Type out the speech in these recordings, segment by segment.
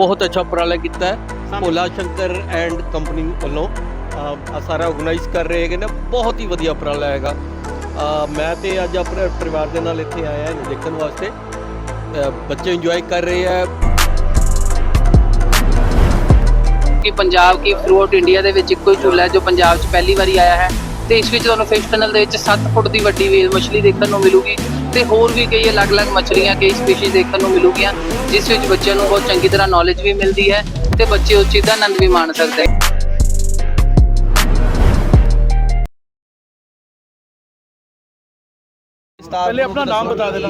ਬਹੁਤ ਅੱਛਾ ਉਪਰਾਲਾ ਕੀਤਾ ਹੈ। ਭੋਲਾ ਸ਼ੰਕਰ ਐਂਡ ਕੰਪਨੀ ਵੱਲੋਂ ਆਹ ਸਾਰਾ ਆਰਗੇਨਾਈਜ਼ ਕਰ ਰਹੇ ਹੈਗੇ ਨੇ। ਬਹੁਤ ਹੀ ਵਧੀਆ ਉਪਰਾਲਾ ਹੈਗਾ। ਮੈਂ ਤੇ ਅੱਜ ਆਪਣੇ ਪਰਿਵਾਰ ਦੇ ਨਾਲ ਇੱਥੇ ਆਇਆ ਇਹਨੂੰ ਦੇਖਣ ਵਾਸਤੇ। ਬੱਚੇ ਇੰਜੋਏ ਕਰ ਰਹੇ ਹੈ। ਕਿ ਪੰਜਾਬ ਕੀ ਥਰੂ ਆਊਟ ਇੰਡੀਆ ਦੇ ਵਿੱਚ ਇੱਕੋ ਹੀ ਝੂਲਾ ਹੈ ਜੋ ਪੰਜਾਬ 'ਚ ਪਹਿਲੀ ਵਾਰੀ ਆਇਆ ਹੈ। ਤੇ ਇਸ ਵਿੱਚ ਤੁਹਾਨੂੰ ਫਿਸ਼ ਟਨਲ ਦੇ ਵਿੱਚ 7 ਫੁੱਟ ਦੀ ਵੱਡੀ ਵੇਲ ਮੱਛਲੀ ਦੇਖਣ ਨੂੰ ਮਿਲੂਗੀ। ਤੇ ਹੋਰ ਵੀ ਕਈ ਅਲੱਗ-ਅਲੱਗ ਮੱਛਲੀਆਂ ਕਈ ਸਪੀਸੀਜ਼ ਦੇਖਣ ਨੂੰ ਮਿਲੂਗੀਆਂ ਜਿਸ ਵਿੱਚ ਬੱਚਿਆਂ ਨੂੰ ਬਹੁਤ ਚੰਗੀ ਤਰ੍ਹਾਂ ਨੌਲੇਜ ਵੀ ਮਿਲਦੀ ਹੈ ਤੇ ਬੱਚੇ ਉਸ ਚੀਜ਼ ਦਾ ਆਨੰਦ ਵੀ ਮਾਣ ਸਕਦੇ ਹੈ ਪਹਿਲੇ ਆਪਣਾ ਨਾਮ ਬਤਾ ਦੇਣਾ।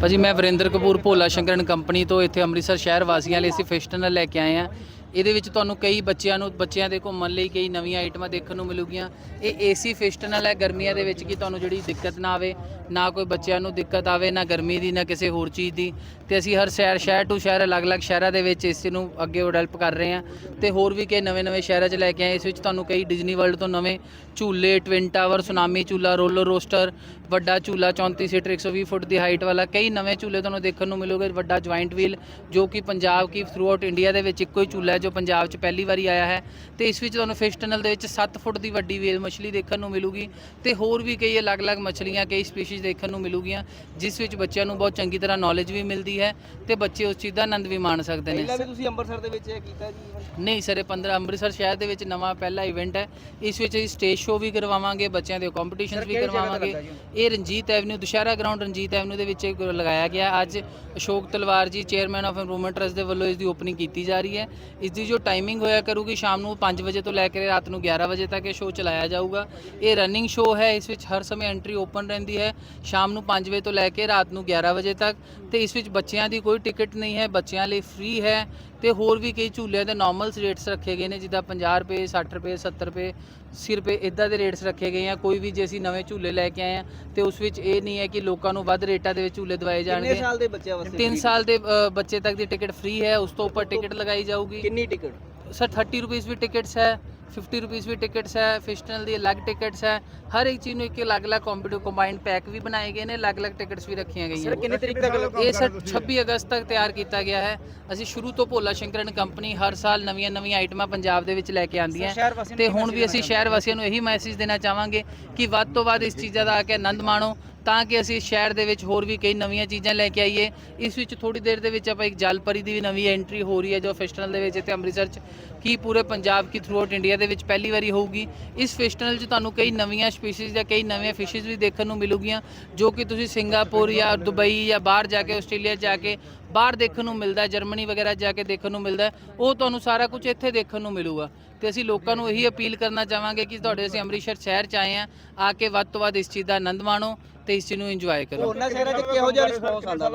ਭਾਜੀ ਮੈਂ ਵਰਿੰਦਰ ਕਪੂਰ ਭੋਲਾ ਸ਼ੰਕਰਨ ਕੰਪਨੀ ਤੋਂ ਇੱਥੇ ਅੰਮ੍ਰਿਤਸਰ ਸ਼ਹਿਰ ਵਾਸੀਆਂ ਲਈ ਅਸੀਂ ਫਿਸ਼ ਟਨਲ ਲੈ ਕੇ ਆਏ ਹਾਂ। ਇਹਦੇ ਵਿੱਚ ਤੁਹਾਨੂੰ ਕਈ ਬੱਚਿਆਂ ਨੂੰ, ਬੱਚਿਆਂ ਦੇ ਘੁੰਮਣ ਲਈ ਕਈ ਨਵੀਆਂ ਆਈਟਮਾਂ ਦੇਖਣ ਨੂੰ ਮਿਲੂਗੀਆਂ। ਇਹ ਏਸੀ ਫਿਸ਼ ਟਨਲ ਹੈ, ਗਰਮੀਆਂ ਦੇ ਵਿੱਚ ਕਿ ਤੁਹਾਨੂੰ ਜਿਹੜੀ ਦਿੱਕਤ ਨਾ ਆਵੇ, ਨਾ ਕੋਈ ਬੱਚਿਆਂ ਨੂੰ ਦਿੱਕਤ ਆਵੇ, ਨਾ ਗਰਮੀ ਦੀ, ਨਾ ਕਿਸੇ ਹੋਰ ਚੀਜ਼ ਦੀ। ਤੇ ਅਸੀਂ ਹਰ ਸ਼ਹਿਰ ਸ਼ਹਿਰ ਟੂ ਸ਼ਹਿਰ, ਅਲੱਗ-ਅਲੱਗ ਸ਼ਹਿਰਾਂ ਦੇ ਵਿੱਚ ਇਸ ਨੂੰ ਅੱਗੇ ਡਿਵੈਲਪ ਕਰ ਰਹੇ ਹਾਂ। ਤੇ ਹੋਰ ਵੀ ਕਈ ਨਵੇਂ-ਨਵੇਂ ਸ਼ਹਿਰਾਂ 'ਚ ਲੈ ਕੇ ਆਏ, ਇਸ ਵਿੱਚ ਤੁਹਾਨੂੰ ਕਈ ਡਿਜ਼ਨੀ ਵਰਲਡ ਤੋਂ ਨਵੇਂ ਝੂਲੇ ਟਵਿਨ ਟਾਵਰ ਸੁਨਾਮੀ ਝੂਲਾ ਰੋਲਰ ਰੋਸਟਰ ਵੱਡਾ ਝੂਲਾ 34 ਸੀਟਰ 120 ਫੁੱਟ ਦੀ ਹਾਈਟ ਵਾਲਾ। ਕਈ ਨਵੇਂ ਝੂਲੇ ਤੁਹਾਨੂੰ ਦੇਖਣ ਨੂੰ ਮਿਲੂਗੇ ਵੱਡਾ ਜੁਆਇੰਟ ਵੀਲ ਜੋ ਕਿ ਪੰਜਾਬ ਕੀ ਥਰੂ ਆਊਟ ਇੰਡੀਆ ਦੇ ਵਿੱਚ ਇੱਕੋ ਹੀ ਝੂਲਾ ਹੈ ਜੋ ਪੰਜਾਬ 'ਚ ਪਹਿਲੀ ਵਾਰੀ ਆਇਆ ਹੈ। ਤੇ ਇਸ ਵਿੱਚ ਤੁਹਾਨੂੰ ਫਿਸ਼ ਟਨਲ ਦੇ ਵਿੱਚ 7 ਫੁੱਟ ਦੀ ਵੱਡੀ ਵੇਲ ਮੱਛਲੀ ਦੇਖਣ ਨੂੰ ਮਿਲੂਗੀ ਤੇ ਹੋਰ ਵੀ ਕਈ ਅਲੱਗ-ਅਲੱਗ ਮੱਛਲੀਆਂ ਕਈ ਸਪੀਸੀਜ਼ ਦੇਖਣ ਨੂੰ ਮਿਲੂਗੀਆਂ ਜਿਸ ਵਿੱਚ ਬੱਚਿਆਂ ਨੂੰ ਬਹੁਤ ਚੰਗੀ ਤਰ੍ਹਾਂ ਨੌਲੇਜ ਵੀ ਮਿਲਦੀ ਹੈ ਤੇ ਬੱਚੇ ਉਸ ਚੀਜ਼ ਦਾ ਆਨੰਦ ਵੀ ਮਾਣ ਸਕਦੇ ਨੇ। ਪਹਿਲਾਂ ਵੀ ਤੁਸੀਂ ਅੰਮ੍ਰਿਤਸਰ ਦੇ ਵਿੱਚ ਇਹ ਕੀਤਾ ਜੀ? ਨਹੀਂ ਸਰ ਇਹ 15 ਅੰਮ੍ਰਿਤਸਰ ਸ਼ਹਿਰ ਦੇ ਵਿੱਚ ਨਵਾਂ ਪਹਿਲਾ ਇਵੈਂਟ ਹੈ। ਇਸ ਵਿੱਚ ਅਸੀਂ ਸਟੇਜ ਸ਼ੋਅ ਵੀ ਕਰਵਾਵਾਂਗੇ ਬੱਚਿਆਂ ਦੇ ਕੰਪੀਟੀਸ਼ਨਸ ਵੀ ਕਰਵਾਵਾਂਗੇ। ਇਹ Ranjit Avenue Dussehra ground Ranjit Avenue ਦੇ ਵਿੱਚ ਇਹ ਲਗਾਇਆ ਗਿਆ। ਅੱਜ ਅਸ਼ੋਕ ਤਲਵਾਰ ਜੀ ਚੇਅਰਮੈਨ ਆਫ ਇੰਪਰੂਵਮੈਂਟ ਟਰਸਟ ਦੇ ਵੱਲੋਂ ਇਸ ਦੀ ਓਪਨਿੰਗ ਕੀਤੀ ਜਾ ਰਹੀ ਹੈ। ਇਸ ਦੀ ਜੋ ਟਾਈਮਿੰਗ ਹੋਇਆ ਕਰੂਗੀ ਸ਼ਾਮ ਨੂੰ 5 ਵਜੇ ਤੋਂ ਲੈ ਕੇ ਰਾਤ ਨੂੰ 11 ਵਜੇ ਤੱਕ ਇਹ ਸ਼ੋਅ ਚਲਾਇਆ ਜਾਊਗਾ। ਇਹ ਰਨਿੰਗ ਸ਼ੋਅ ਹੈ ਇਸ ਵਿੱਚ ਹਰ ਸਮੇਂ ਐਂਟਰੀ ਓਪਨ ਰਹਿੰਦੀ ਹੈ। ਸ਼ਾਮ ਨੂੰ 5 ਵਜੇ ਤੋਂ ਲੈ ਕੇ ਰਾਤ ਨੂੰ 11 ਵਜੇ ਤੱਕ ਤੇ ਇਸ ਵਿੱਚ ਬੱਚਿਆਂ ਦੀ ਕੋਈ ਟਿਕਟ ਨਹੀਂ ਹੈ ਬੱਚਿਆਂ ਲਈ ਫ੍ਰੀ ਹੈ। ਤੇ ਹੋਰ ਵੀ ਕਈ ਝੂਲਿਆਂ ਦੇ ਨਾਰਮਲ ਰੇਟਸ ਰੱਖੇ ਗਏ ਨੇ ਜਿੱਦਾਂ 50 ਰੁਪਏ 60 ਰੁਪਏ 70 ਰੁਪਏ 80 ਰੁਪਏ ਇਦਾਂ ਦੇ ਰੇਟਸ ਰੱਖੇ ਗਏ ਆ। ਕੋਈ ਵੀ ਜੇ ਅਸੀਂ ਨਵੇਂ ਝੂਲੇ ਲੈ ਕੇ ਆਏ ਆ ਤੇ ਉਸ ਵਿੱਚ ਇਹ ਨਹੀਂ ਹੈ ਕਿ ਲੋਕਾਂ ਨੂੰ ਵੱਧ ਰੇਟਾਂ ਦੇ ਵਿੱਚ ਝੂਲੇ ਦਵਾਏ ਕਿੰਨੇ ਜਾਣਗੇ ਸਾਲ ਦੇ ਬੱਚਿਆਂ ਵਾਸਤੇ 3 ਸਾਲ ਦੇ ਬੱਚੇ ਤੱਕ ਦੀ ਟਿਕਟ ਫ੍ਰੀ ਹੈ ਉਸ ਤੋਂ ਉੱਪਰ ਟਿਕਟ ਲਗਾਈ ਜਾਊਗੀ। ਕਿੰਨੀ ਟਿਕਟ ਸਰ 30 ਰੁਪਏ ਵੀ ਟਿਕਟਸ ਹੈ। 50 ਰੁਪਏ ਵੀ ਟਿਕਟਸ ਹੈ ਫਿਸ਼ਨਲ ਦੀ ਅਲੱਗ ਟਿਕਟਸ ਹੈ। ਹਰ ਇੱਕ ਚੀਜ਼ ਨੂੰ ਇੱਕ ਅਲੱਗ-ਅਲੱਗ ਕੰਪਿਊਟਰ ਕੰਬਾਈਨਡ ਪੈਕ ਵੀ ਬਣਾਏ ਗਏ ਨੇ ਅਲੱਗ-ਅਲੱਗ ਟਿਕਟਸ ਵੀ ਰੱਖੀਆਂ ਗਈਆਂ ਕਿੰਨੇ ਤਰੀਕ ਤੱਕ ਇਹ ਸਰ 26 ਅਗਸਤ ਤੱਕ ਤਿਆਰ ਕੀਤਾ ਗਿਆ ਹੈ। ਅਸੀਂ ਸ਼ੁਰੂ ਤੋਂ ਭੋਲਾ ਸ਼ੰਕਰਨ ਕੰਪਨੀ ਹਰ ਸਾਲ ਨਵੀਆਂ-ਨਵੀਆਂ ਆਈਟਮਾਂ ਪੰਜਾਬ ਦੇ ਵਿੱਚ ਲੈ ਕੇ ਸ਼ਹਿਰ ਹੈ ਨੂੰ ਤੇ ਹੁਣ ਵੀ ਅਸੀਂ ਸ਼ਹਿਰ ਵਾਸੀਆਂ ਨੂੰ ਇਹੀ ਮੈਸੇਜ ਦੇਣਾ ਚਾਹਾਂਗੇ ਕਿ ਵੱਧ ਤੋਂ ਵੱਧ ਇਸ ਚੀਜ਼ਾਂ ਦਾ ਆ ਕੇ ਆਨੰਦ ਮਾਣੋ। ਤਾਂ ਕਿ ਅਸੀਂ ਸ਼ਹਿਰ ਦੇ ਵਿੱਚ ਹੋਰ ਵੀ ਕਈ ਨਵੀਆਂ ਚੀਜ਼ਾਂ ਲੈ ਕੇ ਆਈਏ। ਇਸ ਵਿੱਚ ਥੋੜੀ ਦੇਰ ਦੇ ਵਿੱਚ ਆਪਾਂ ਇੱਕ ਜਲਪਰੀ ਦੀ ਵੀ ਨਵੀਂ ਐਂਟਰੀ ਹੋ ਰਹੀ ਹੈ, ਜੋ ਫੈਸਟੀਵਲ ਦੇ ਵਿੱਚ ਇੱਥੇ ਅੰਮ੍ਰਿਤਸਰ 'ਚ ਕੀ ਪੂਰੇ ਪੰਜਾਬ ਕੀ ਥਰੂਆਊਟ ਇੰਡੀਆ ਦੇ ਵਿੱਚ ਪਹਿਲੀ ਵਾਰੀ ਹੋਊਗੀ। ਇਸ ਫੈਸਟੀਵਲ 'ਚ ਤੁਹਾਨੂੰ ਕਈ ਨਵੀਆਂ ਸਪੀਸੀਜ਼ ਜਾਂ ਕਈ ਨਵੇਂ ਫਿਸ਼ਿਸ ਵੀ ਦੇਖਣ ਨੂੰ ਮਿਲੂਗੀਆਂ, ਜੋ ਕਿ ਤੁਸੀਂ ਸਿੰਗਾਪੁਰ ਜਾਂ ਦੁਬਈ ਜਾਂ ਬਾਹਰ ਜਾ ਕੇ ਆਸਟ੍ਰੇਲੀਆ ਜਾ ਕੇ, ਬਾਹਰ ਦੇਖਣ ਨੂੰ ਮਿਲਦਾ ਜਰਮਨੀ ਵਗੈਰਾ ਜਾ ਕੇ ਦੇਖਣ ਨੂੰ ਮਿਲਦਾ, ਉਹ ਤੁਹਾਨੂੰ ਸਾਰਾ ਕੁਝ ਇੱਥੇ ਦੇਖਣ ਨੂੰ ਮਿਲੂਗਾ। ਤੇ ਅਸੀਂ ਲੋਕਾਂ ਨੂੰ ਇਹੀ ਅਪੀਲ ਕਰਨਾ ਚਾਹਾਂਗੇ ਕਿ ਤੁਹਾਡੇ ਅਸੀਂ ਅੰਮ੍ਰਿਤਸਰ ਸ਼ਹਿਰ ਚ ਆਏ ਆ ਆ ਕੇ ਵੱਧ ਤੋਂ ਵੱਧ ਇਸ ਚੀਜ਼ ਦਾ ਆਨੰਦ ਮਾਣੋ। ਤੇ ਇਸ ਚੀਜ਼ ਨੂੰ ਇੰਜੋਏ ਕਰੋ। ਹੋਰਨਾਂ ਸ਼ਹਿਰਾਂ 'ਚ ਕਿਹੋ ਜਿਹਾ ਰਿਸਪੌਂਸ ਆਉਂਦਾ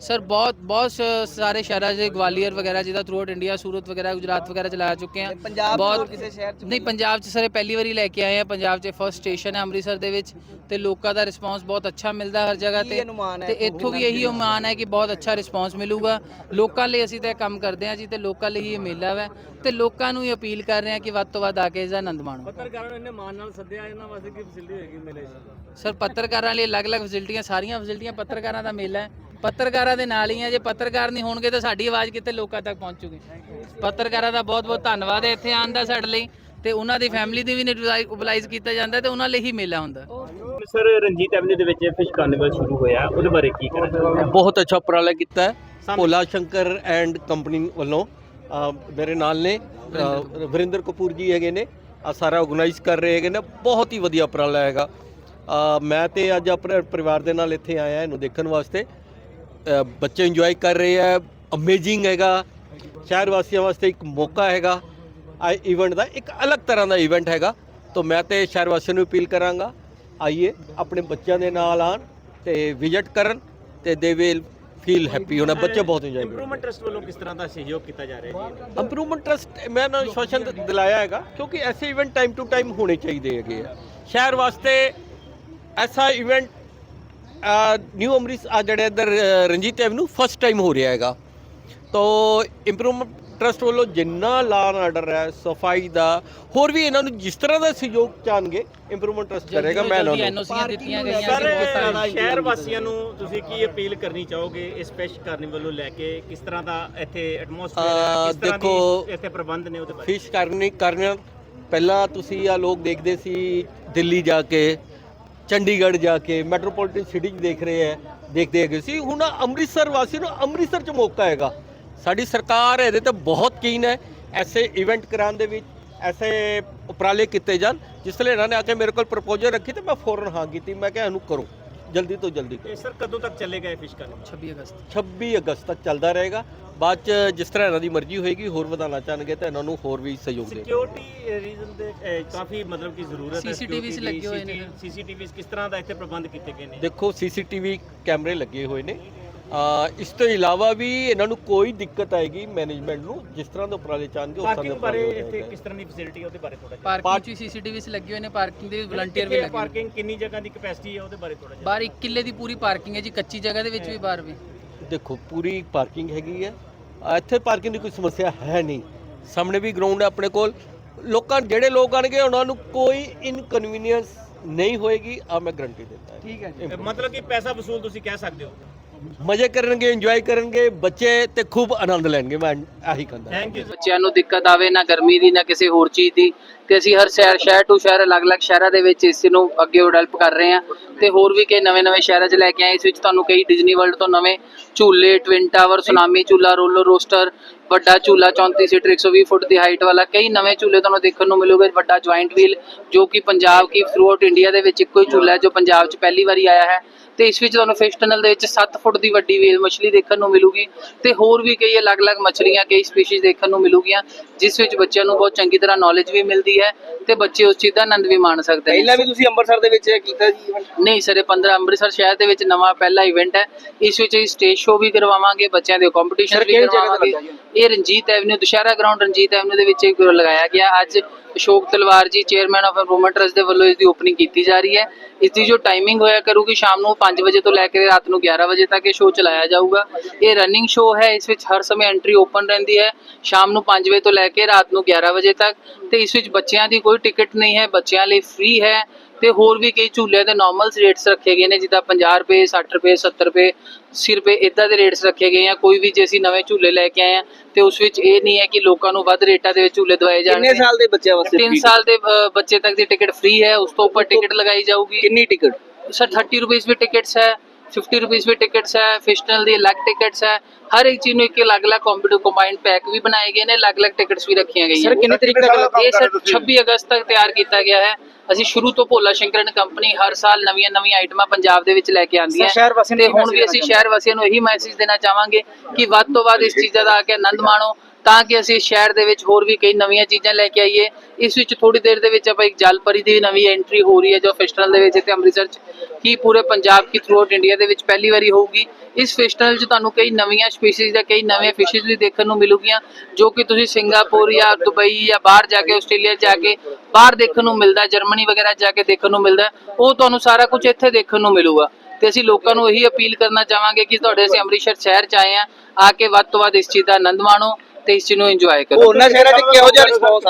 ਸਰ ਬਹੁਤ ਬਹੁਤ ਸਾਰੇ ਸ਼ਹਿਰਾਂ 'ਚ ਗਵਾਲੀਅਰ ਵਗੈਰਾ ਜਿਹਦਾ ਥਰੂ ਆਊਟ ਇੰਡੀਆ ਸੂਰਤ ਵਗੈਰਾ ਗੁਜਰਾਤ ਵਗੈਰਾ ਚਲਾ ਚੁੱਕੇ ਆ ਪੰਜਾਬ 'ਚ ਹੋਰ ਕਿਸੇ ਸ਼ਹਿਰ 'ਚ ਨਹੀਂ ਪੰਜਾਬ 'ਚ ਸਾਰੇ ਪਹਿਲੀ ਵਾਰੀ ਲੈ ਕੇ ਆਏ ਆ ਪੰਜਾਬ 'ਚ ਫਰਸਟ ਸਟੇਸ਼ਨ ਹੈ ਅੰਮ੍ਰਿਤਸਰ ਦੇ ਵਿੱਚ ਤੇ ਲੋਕਾਂ ਦਾ ਰਿਸਪਾਂਸ ਬਹੁਤ ਅੱਛਾ ਮਿਲਦਾ ਹਰ ਜਗ੍ਹਾ ਤੇ। ਤੇ ਇੱਥੋਂ ਵੀ ਇਹੀ ਉਮਾਨ ਹੈ ਕਿ ਬਹੁਤ ਅੱਛਾ ਰਿਸਪਾਂਸ ਮਿਲੂਗਾ। ਲੋਕਾਂ ਲਈ ਅਸੀਂ ਤਾਂ ਇਹ ਕੰਮ ਕਰਦੇ ਹਾਂ ਜੀ ਤੇ ਲੋਕਾਂ ਲਈ ਇਹ ਮੇਲਾ ਹੈ ਤੇ ਲੋਕਾਂ ਨੂੰ ਹੀ ਅਪੀਲ ਕਰ ਰਹੇ ਹਾਂ ਕਿ ਵੱਧ ਤੋਂ ਵੱਧ ਆ ਕੇ ਇਸ ਦਾ ਆਨੰਦ ਮਾਣੋ। ਪੱਤਰਕਾਰਾਂ ਨੂੰ ਮਾਨ ਨਾਲ ਸੱਦਿਆ ਇਹਨਾਂ ਵਾਸਤੇ ਕੀ ਫੈਸਿਲਿਟੀ ਹੋਏਗੀ ਮੇਲੇ ਸਰ ਪੱਤਰਕਾਰਾਂ ਲਈ ਅਲੱਗ-ਅਲੱਗ ਫੈਸਿਲਿਟੀਆਂ ਸਾਰੀਆਂ ਫੈਸਿਲਿਟੀਆਂ ਪੱਤਰਕਾਰਾਂ ਦਾ ਮੇਲਾ ਹੈ। ਪੱਤਰਕਾਰਾਂ ਦੇ ਨਾਲ ਹੀ ਹੈ ਜੇ ਪੱਤਰਕਾਰ ਨਹੀਂ ਹੋਣਗੇ ਤਾਂ ਸਾਡੀ ਆਵਾਜ਼ ਕਿੱਥੇ ਲੋਕਾਂ ਤੱਕ ਪਹੁੰਚੂਗੀ ਪੱਤਰਕਾਰਾਂ ਦਾ ਬਹੁਤ-ਬਹੁਤ ਧੰਨਵਾਦ ਹੈ ਇੱਥੇ ਆਉਣ ਦਾ ਸਾਡੇ ਲਈ ਤੇ ਉਹਨਾਂ ਦੀ ਫੈਮਿਲੀ ਦੀ ਵੀ ਮੋਬਿਲਾਈਜ਼ ਕੀਤਾ ਜਾਂਦਾ ਤੇ ਉਹਨਾਂ ਲਈ ਹੀ ਮੇਲਾ ਹੁੰਦਾ। ਸਰ ਰਣਜੀਤ ਐਵਨਿਊ ਦੇ ਵਿੱਚ ਫਿਸ਼ ਕਾਰਨੀਵਲ ਸ਼ੁਰੂ ਹੋਇਆ ਉਹਦੇ ਬਾਰੇ ਕੀ ਕਹਿਣਾ ਬਹੁਤ ਅੱਛਾ ਉਪਰਾਲਾ ਕੀਤਾ ਹੈ। ਭੋਲਾ ਸ਼ੰਕਰ ਐਂਡ ਕੰਪਨੀ ਵੱਲੋਂ ਮੇਰੇ ਨਾਲ ਨੇ ਵਰਿੰਦਰ ਕਪੂਰ ਜੀ ਹੈਗੇ ਨੇ ਆ ਸਾਰਾ ਆਰਗੇਨਾਈਜ਼ ਕਰ ਰਹੇ ਹੈਗੇ ਨੇ ਬਹੁਤ ਹੀ ਵਧੀਆ ਉਪਰਾਲਾ ਹੈਗਾ। ਮੈਂ ਤੇ ਅੱਜ ਆਪਣੇ ਪਰਿਵਾਰ ਦੇ ਨਾਲ ਇੱਥੇ ਆਇਆ ਇਹਨੂੰ ਦੇਖਣ ਵਾਸਤੇ। ਬੱਚੇ ਇੰਜੋਏ ਕਰ ਰਹੇ ਹੈ ਅਮੇਜ਼ਿੰਗ ਹੈਗਾ। ਸ਼ਹਿਰ ਵਾਸੀਆਂ ਵਾਸਤੇ ਇੱਕ ਮੌਕਾ ਹੈਗਾ। ਆ ਇਵੈਂਟ ਦਾ ਇੱਕ ਅਲੱਗ ਤਰ੍ਹਾਂ ਦਾ ਇਵੈਂਟ ਹੈਗਾ। ਤਾਂ ਮੈਂ ਤੇ ਸ਼ਹਿਰ ਵਾਸੀਆਂ ਨੂੰ ਅਪੀਲ ਕਰਾਂਗਾ ਆਈਏ ਆਪਣੇ ਬੱਚਿਆਂ ਦੇ ਨਾਲ ਆਣ ਤੇ ਵਿਜ਼ਿਟ ਕਰਨ ਤੇ ਦੇ ਵਿਲ ਫੀਲ ਹੈਪੀ ਹੋਣਾ। ਬੱਚੇ ਬਹੁਤ ਇੰਜੋਏ ਕਰਦੇ ਇੰਪਰੂਵਮੈਂਟ ਟਰਸਟ ਵੱਲੋਂ ਕਿਸ ਤਰ੍ਹਾਂ ਦਾ ਸਹਿਯੋਗ ਕੀਤਾ ਜਾ ਰਿਹਾ ਹੈ ਇੰਪਰੂਵਮੈਂਟ ਟਰਸਟ ਮੈਂ ਨਾ ਸ਼ੋਸ਼ਣ ਦਿਲਾਇਆ ਹੈਗਾ ਕਿਉਂਕਿ ਐਸੇ ਇਵੈਂਟ ਟਾਈਮ ਟੂ ਟਾਈਮ ਹੋਣੇ ਚਾਹੀਦੇ ਹੈਗੇ ਆ। ਸ਼ਹਿਰ ਵਾਸਤੇ ਐਸਾ ਇਵੈਂਟ ਨਿਊ ਅੰਮ੍ਰਿਤ ਆ ਜਿਹੜੇ ਇੱਧਰ ਰਣਜੀਤ ਐਵਨਿਊ ਫਸਟ ਟਾਈਮ ਹੋ ਰਿਹਾ ਹੈਗਾ। ਤੋ ਇੰਪਰੂਵਮੈਂਟ ਟਰਸਟ ਵੱਲੋਂ ਜਿੰਨਾ ਲਾਅ ਆਰਡਰ ਹੈ ਸਫ਼ਾਈ ਦਾ ਹੋਰ ਵੀ ਇਹਨਾਂ ਨੂੰ ਜਿਸ ਤਰ੍ਹਾਂ ਦਾ ਸਹਿਯੋਗ ਚਾਹਣਗੇ ਇੰਪਰੂਵਮੈਂਟ ਟਰਸਟ ਕਰੇਗਾ ਮੈਂ ਇਹਨਾਂ ਨੂੰ ਐਨਓਸੀਆਂ ਦਿੱਤੀਆਂ ਗਈਆਂ ਸਰ ਕਿ ਬਹੁਤ ਸਾਰੀ ਸ਼ਹਿਰ ਵਾਸੀਆਂ ਨੂੰ ਤੁਸੀਂ ਕੀ ਅਪੀਲ ਕਰਨੀ ਚਾਹੋਗੇ ਇਸ ਸਪੈਸ਼ਲ ਕਾਰਨੀਵਲ ਨੂੰ ਲੈ ਕੇ? ਕਿਸ ਤਰ੍ਹਾਂ ਦਾ ਇੱਥੇ ਐਟਮੋਸਫੇਅਰ ਹੈ? ਅਹ ਕਿਸ ਤਰ੍ਹਾਂ ਦੇਖੋ, ਦੀ ਇੱਥੇ ਪ੍ਰਬੰਧ ਨੇ ਉਹਦੇ ਬਾਰੇ? ਫਿਸ਼ ਕਰਨੀ ਕਰਨ। ਪਹਿਲਾਂ ਤੁਸੀਂ ਆ ਲੋਕ ਦੇਖਦੇ ਸੀ ਦਿੱਲੀ ਜਾ ਕੇ। ਚੰਡੀਗੜ੍ਹ ਜਾ ਕੇ ਮੈਟਰੋਪੋਲੀਟਨ ਸਿਟੀ 'ਚ ਦੇਖ ਰਹੇ ਹੈ, ਦੇਖਦੇ ਹੈਗੇ ਸੀ। ਹੁਣ ਅੰਮ੍ਰਿਤਸਰ ਵਾਸੀ ਨੂੰ ਅੰਮ੍ਰਿਤਸਰ 'ਚ ਮੌਕਾ ਹੈਗਾ। ਸਾਡੀ ਸਰਕਾਰ ਇਹਦੇ ਤੇ ਬਹੁਤ ਕੀਨ ਹੈ। ਐਸੇ ਇਵੈਂਟ ਕਰਾਉਣ ਦੇ ਵਿੱਚ, ਐਸੇ ਉਪਰਾਲੇ ਕੀਤੇ ਜਾਣ, ਜਿਸ ਲਈ ਇਹਨਾਂ ਨੇ ਆ ਕੇ ਮੇਰੇ ਕੋਲ ਪ੍ਰਪੋਜ਼ਲ ਰੱਖੀ ਤੇ ਮੈਂ ਫੌਰਨ ਹਾਂ ਕੀਤੀ। ਮੈਂ ਕਿਹਾ ਇਹਨੂੰ ਕਰੋ। ਜਲਦੀ ਤੋਂ ਜਲਦੀ ਕਰੋ ਇਹ ਸਰ ਕਦੋਂ ਤੱਕ ਚੱਲੇਗਾ ਇਹ ਫਿਸ਼ ਕਾਰਨੀਵਲ 26 ਅਗਸਤ। 26 ਅਗਸਤ ਤੱਕ ਚੱਲਦਾ ਰਹੇਗਾ। ਬਾਅਦ ਚ ਜਿਸ ਤਰ੍ਹਾਂ ਇਹਨਾਂ ਦੀ ਮਰਜ਼ੀ ਹੋਏਗੀ ਹੋਰ ਵਧਾਉਣਾ ਚਾਹਣਗੇ ਤਾਂ ਇਹਨਾਂ ਨੂੰ ਹੋਰ ਵੀ ਸਹਿਯੋਗ ਦੇ ਸਿਕਿਉਰਿਟੀ ਰੀਜ਼ਨ ਦੇ ਅਹ, ਕਾਫੀ ਮਤਲਬ ਕਿ ਜ਼ਰੂਰਤ ਹੈ CCTVs ਲੱਗੇ ਹੋਏ ਨੇ। ਸੀਸੀਟੀਵੀਜ਼ ਕਿਸ ਤਰ੍ਹਾਂ ਦਾ ਇੱਥੇ ਪ੍ਰਬੰਧ ਕੀਤੇ ਗਏ ਨੇ? ਦੇਖੋ ਸੀਸੀਟੀਵੀ ਕੈਮਰੇ ਲੱਗੇ ਹੋਏ ਨੇ। ਇਸ ਤੋਂ ਇਲਾਵਾ ਵੀ ਇਹਨਾਂ ਨੂੰ ਕੋਈ ਦਿੱਕਤ ਆਏਗੀ ਮੈਨੇਜਮੈਂਟ ਨੂੰ ਜਿਸ ਤਰ੍ਹਾਂ ਦੇ ਉਪਰਾਲੇ ਚਾਹਣਗੇ ਉਸ ਤਰ੍ਹਾਂ ਦੇ ਪਾਰਕਿੰਗ ਬਾਰੇ ਉਪਰਾਲੇ ਇੱਥੇ ਹੋਣਗੇ। ਕਿਸ ਤਰ੍ਹਾਂ ਦੀ ਫੈਸਿਲਿਟੀ ਹੈ ਉਹਦੇ ਬਾਰੇ ਥੋੜਾ ਜਿਹਾ। ਪਾਰਕਿੰਗ ਚ ਸੀਸੀਟੀਵੀਸ ਲੱਗੇ ਹੋਏ ਨੇ ਪਾਰਕਿੰਗ ਦੇ ਵਲੰਟੀਅਰ ਵੀ ਲੱਗੇ ਨੇ। ਪਾਰਕਿੰਗ ਕਿੰਨੀ ਜਗ੍ਹਾ ਦੀ ਕਪੈਸਿਟੀ ਹੈ ਉਹਦੇ ਬਾਰੇ ਥੋੜਾ ਜਿਹਾ। ਬਾਹਰ 1 ਕਿੱਲੇ ਦੀ ਪੂਰੀ ਪਾਰਕਿੰਗ ਹੈ ਜੀ ਕੱਚੀ ਜਗ੍ਹਾ ਦੇ ਵਿੱਚ ਵੀ ਬਾਹਰ ਵੀ। ਦੇਖੋ ਪੂਰੀ ਪਾਰਕਿੰਗ ਹੈਗੀ ਹੈ। ਆ, ਇੱਥੇ ਪਾਰਕਿੰਗ ਦੀ ਕੋਈ ਸਮੱਸਿਆ ਹੈ ਨਹੀਂ। ਸਾਹਮਣੇ ਵੀ ਗਰਾਊਂਡ ਹੈ ਆਪਣੇ ਕੋਲ। ਲੋਕਾਂ ਜਿਹੜੇ ਲੋਕ ਆਣਗੇ ਉਹਨਾਂ ਨੂੰ ਕੋਈ ਇਨਕਨਵੀਨੀਅੰਸ ਨਹੀਂ ਹੋਏਗੀ। ਆ ਮੈਂ ਗਰੰਟੀ ਦਿੰਦਾ। ਠੀਕ ਹੈ ਅਹ, ਮਤਲਬ ਕਿ ਪੈਸਾ ਵਸੂਲ ਤੁਸੀਂ ਕਹਿ ਸਕਦੇ ਹੋ। ਮਜ਼ੇ ਕਰਨਗੇ ਇੰਜੋਏ ਕਰਨਗੇ ਬੱਚੇ ਤੇ ਖੂਬ ਆਨੰਦ ਲੈਣਗੇ ਮੈਂ ਆਹੀ ਕਹਿੰਦਾ। ਥੈਂਕ ਯੂ ਬੱਚਿਆਂ ਨੂੰ ਦਿੱਕਤ ਆਵੇ ਨਾ ਗਰਮੀ ਦੀ ਨਾ ਕਿਸੇ ਹੋਰ ਚੀਜ਼ ਦੀ ਤੇ ਅਸੀਂ ਹਰ ਸ਼ਹਿਰ ਸ਼ਹਿਰ ਟੂ ਸ਼ਹਿਰ ਅਲੱਗ-ਅਲੱਗ ਸ਼ਹਿਰਾਂ ਦੇ ਵਿੱਚ ਇਸ ਨੂੰ ਅੱਗੇ ਡਿਵੈਲਪ ਕਰ ਰਹੇ ਹਾਂ। ਤੇ ਹੋਰ ਵੀ ਕਈ ਨਵੇਂ-ਨਵੇਂ ਸ਼ਹਿਰਾਂ 'ਚ ਲੈ ਕੇ ਆਏ ਇਸ ਵਿੱਚ ਤੁਹਾਨੂੰ ਕਈ ਡਿਜ਼ਨੀ ਵਰਲਡ ਤੋਂ ਨਵੇਂ ਝੂਲੇ ਟਵਿਨ ਟਾਵਰ ਸੁਨਾਮੀ ਝੂਲਾ ਰੋਲਰ ਰੋਸਟਰ ਵੱਡਾ ਝੂਲਾ 34 ਸੀਟਰ 120 ਫੁੱਟ ਦੀ ਹਾਈਟ ਵਾਲਾ ਕਈ ਨਵੇਂ ਝੂਲੇ ਤੁਹਾਨੂੰ ਦੇਖਣ ਨੂੰ ਮਿਲੂਗੇ ਵੱਡਾ ਜੁਆਇੰਟ ਵੀਲ ਜੋ ਕਿ ਪੰਜਾਬ ਕੀ ਥਰੂ ਆਊਟ ਇੰਡੀਆ ਦੇ ਵਿੱਚ ਇੱਕੋ ਹੀ ਝੂਲਾ ਹੈ ਜੋ ਪੰਜਾਬ 'ਚ ਪਹਿਲੀ ਵਾਰੀ ਆਇਆ ਹੈ। ਤੇ ਇਸ ਵਿੱਚ ਤੁਹਾਨੂੰ ਫਿਸ਼ ਟਨਲ ਦੇ ਵਿੱਚ 7 ਫੁੱਟ ਦੀ ਵੱਡੀ ਵੇਲ ਮੱਛਲੀ ਦੇਖਣ ਨੂੰ ਮਿਲੂਗੀ ਤੇ ਹੋਰ ਵੀ ਕਈ ਅਲੱਗ-ਅਲੱਗ ਮੱਛਲੀਆਂ ਕਈ ਸਪੀਸੀਜ਼ ਦੇਖਣ ਨੂੰ ਮਿਲੂਗੀਆਂ ਜਿਸ ਵਿੱਚ ਬੱਚਿਆਂ ਨੂੰ ਬਹੁਤ ਚੰਗੀ ਤਰ੍ਹਾਂ ਨੌਲੇਜ ਵੀ ਮਿਲਦੀ ਹੈ ਤੇ ਬੱਚੇ ਉਸ ਚੀਜ਼ ਦਾ ਆਨੰਦ ਵੀ ਮਾਣ ਸਕਦੇ ਨੇ। ਪਹਿਲਾਂ ਵੀ ਤੁਸੀਂ ਅੰਮ੍ਰਿਤਸਰ ਦੇ ਵਿੱਚ ਕੀਤਾ ਜੀ ਨਹੀਂ ਸਰ ਇਹ 15 ਅੰਮ੍ਰਿਤਸਰ ਸ਼ਹਿਰ ਦੇ ਵਿੱਚ ਨਵਾਂ ਪਹਿਲਾ ਇਵੈਂਟ ਹੈ। ਇਸ ਵਿੱਚ ਅਸੀਂ ਸਟੇਜ ਸ਼ੋਅ ਵੀ ਕਰਵਾਵਾਂਗੇ ਬੱਚਿਆਂ ਦੇ ਕੰਪੀਟੀਸ਼ਨ ਵੀ ਕਰਵਾਵਾਂਗੇ। ਇਹ Ranjit Avenue Dussehra ground Ranjit Avenue ਦੇ ਵਿੱਚ ਇਹ ਲਗਾਇਆ ਗਿਆ। ਅੱਜ ਅਸ਼ੋਕ ਤਲਵਾਰ ਜੀ ਚੇਅਰਮੈਨ ਆਫ ਇੰਪਰੂਵਮੈਂਟ ਟਰਸਟ ਦੇ ਵੱਲੋਂ ਇਸ ਦੀ ਓਪਨਿੰਗ ਕੀਤੀ ਜਾ ਰਹੀ ਹੈ। ਇਸ ਦੀ ਜੋ ਟਾਈਮਿੰਗ ਹੋਇਆ ਕਰੂਗੀ ਸ਼ਾਮ ਨੂੰ 5 ਵਜੇ ਤੋਂ ਲੈ ਕੇ ਰਾਤ ਨੂੰ 11 ਵਜੇ ਤੱਕ ਇਹ ਸ਼ੋਅ ਚਲਾਇਆ ਜਾਊਗਾ। ਇਹ ਰਨਿੰਗ ਸ਼ੋਅ ਹੈ ਇਸ ਵਿੱਚ ਹਰ ਸਮੇਂ ਐਂਟਰੀ ਓਪਨ ਰਹਿੰਦੀ ਹੈ। ਸ਼ਾਮ ਨੂੰ 5 ਵਜੇ ਤੋਂ ਲੈ ਕੇ ਰਾਤ ਨੂੰ 11 ਵਜੇ ਤੱਕ ਤੇ ਇਸ ਵਿੱਚ ਬੱਚਿਆਂ ਦੀ ਕੋਈ ਟਿਕਟ ਨਹੀਂ ਹੈ ਬੱਚਿਆਂ ਲਈ ਫ੍ਰੀ ਹੈ ਤੇ ਹੋਰ ਵੀ ਕਈ ਝੂਲਿਆਂ ਦੇ ਨਾਰਮਲ ਰੇਟਸ ਰੱਖੇ ਗਏ ਨੇ ਜਿੱਦਾਂ 50 ਰੁਪਏ 60 ਰੁਪਏ 70 ਰੁਪਏ 80 ਰੁਪਏ ਇਦਾਂ ਦੇ ਰੇਟਸ ਰੱਖੇ ਗਏ ਆ। ਕੋਈ ਵੀ ਜੇ ਅਸੀਂ ਨਵੇਂ ਝੂਲੇ ਲੈ ਕੇ ਆਏ ਆ ਤੇ ਉਸ ਵਿੱਚ ਇਹ ਨਹੀਂ ਹੈ ਕਿ ਲੋਕਾਂ ਨੂੰ ਵੱਧ ਰੇਟਾਂ ਦੇ ਵਿੱਚ ਝੂਲੇ ਦਵਾਏ ਜਾਣਗੇ। ਕਿੰਨੇ ਸਾਲ ਦੇ ਬੱਚਿਆਂ ਵਾਸਤੇ 3 ਸਾਲ ਦੇ ਬੱਚੇ ਤੱਕ ਦੀ ਟਿਕਟ ਫ੍ਰੀ ਹੈ ਉਸ ਤੋਂ ਉੱਪਰ ਟਿਕਟ ਲਗਾਈ ਜਾਊਗੀ। ਕਿੰਨੀ ਟਿਕਟ सर थर्टी रुपीज़ भी टिकट्स है फिफ्टी रुपीज़ भी टिकट्स है फिशनल ਦੀ ਅਲੱਗ ਟਿਕਟਸ ਹੈ ਹਰ ਇੱਕ ਚੀਜ਼ ਨੂੰ ਇੱਕ ਅਲੱਗ-ਅਲੱਗ ਕੰਪਿਊਟਰ ਕੰਬਾਈਨਡ ਪੈਕ ਵੀ ਬਣਾਏ ਗਏ ਨੇ ਅਲੱਗ-ਅਲੱਗ ਟਿਕਟਸ ਵੀ ਰੱਖੀਆਂ ਗਈਆਂ ਸਰ ਕਿੰਨੇ ਤਰੀਕ ਤੱਕ ਇਹ ਸਰ 26 ਅਗਸਤ ਤੱਕ ਤਿਆਰ ਕੀਤਾ ਗਿਆ ਹੈ ਅਸੀਂ ਸ਼ੁਰੂ ਤੋਂ ਭੋਲਾ ਸ਼ੰਕਰਨ ਕੰਪਨੀ ਹਰ ਸਾਲ ਨਵੀਆਂ-ਨਵੀਆਂ ਆਈਟਮਾਂ ਪੰਜਾਬ ਦੇ ਵਿੱਚ ਲੈ ਕੇ ਆਉਂਦੀ ਹੈ ਸਰ, ਸ਼ਹਿਰ ਵਾਸੀਆਂ ਨੂੰ ਤੇ ਕੀ ਹੁਣ ਵੀ message ਅਸੀਂ ਦੇਣਾ ਸ਼ਹਿਰ ਵਾਸੀਆਂ ਨੂੰ ਇਹੀ ਮੈਸੇਜ ਦੇਣਾ ਚਾਹਾਂਗੇ ਕਿ ਵੱਧ ਤੋਂ ਵੱਧ ਇਸ ਚੀਜ਼ਾਂ ਦਾ ਆ ਕੇ ਆਨੰਦ ਮਾਣੋ ਤਾਂ ਕਿ ਅਸੀਂ ਸ਼ਹਿਰ ਦੇ ਵਿੱਚ ਹੋਰ ਵੀ ਕਈ ਨਵੀਆਂ ਚੀਜ਼ਾਂ ਲੈ ਕੇ ਆਈਏ। ਇਸ ਵਿੱਚ ਥੋੜੀ ਦੇਰ ਦੇ ਵਿੱਚ ਆਪਾਂ ਇੱਕ ਜਲਪਰੀ ਦੀ ਵੀ ਨਵੀਂ ਐਂਟਰੀ ਹੋ ਰਹੀ ਹੈ, ਜੋ ਫੈਸਟੀਵਲ ਦੇ ਵਿੱਚ ਇੱਥੇ ਅੰਮ੍ਰਿਤਸਰ ਚ ਕੀ ਪੂਰੇ ਪੰਜਾਬ ਕੀ ਥਰੂ ਆਊਟ ਇੰਡੀਆ ਦੇ ਵਿੱਚ ਪਹਿਲੀ ਵਾਰੀ ਹੋਊਗੀ। ਇਸ ਫੈਸਟੀਵਲ 'ਚ ਤੁਹਾਨੂੰ ਕਈ ਨਵੀਆਂ ਸਪੀਸੀਜ਼ ਦਾ ਕਈ ਨਵੇਂ ਫਿਸ਼ਿਸ ਵੀ ਦੇਖਣ ਨੂੰ ਮਿਲੂਗੀਆਂ, ਜੋ ਕਿ ਤੁਸੀਂ ਸਿੰਗਾਪੁਰ ਜਾਂ ਦੁਬਈ ਜਾਂ ਬਾਹਰ ਜਾ ਕੇ ਆਸਟ੍ਰੇਲੀਆ ਜਾ ਕੇ, ਬਾਹਰ ਦੇਖਣ ਨੂੰ ਮਿਲਦਾ ਜਰਮਨੀ ਵਗੈਰਾ ਜਾ ਕੇ ਦੇਖਣ ਨੂੰ ਮਿਲਦਾ, ਉਹ ਤੁਹਾਨੂੰ ਸਾਰਾ ਕੁਝ ਇੱਥੇ ਦੇਖਣ ਨੂੰ ਮਿਲੂਗਾ। ਤੇ ਅਸੀਂ ਲੋਕਾਂ ਨੂੰ ਇਹੀ ਅਪੀਲ ਕਰਨਾ ਚਾਹਾਂਗੇ ਕਿ ਤੁਹਾਡੇ ਅਸੀਂ ਅੰਮ੍ਰਿਤਸਰ ਸ਼ਹਿਰ ਚ ਆਏ ਆ ਆ ਕੇ ਵੱਧ ਤੋਂ ਵੱਧ ਇਸ ਚੀਜ਼ ਦਾ ਆਨੰਦ ਮਾਣੋ। ਤੇ ਇਸ ਚੀਜ਼ ਨੂੰ ਇੰਜੋਏ ਕਰੋ। ਹੋਰਨਾਂ ਸ਼ਹਿਰਾਂ 'ਚ ਕਿਹੋ ਜਿਹਾ ਰਿਸਪੌਂਸ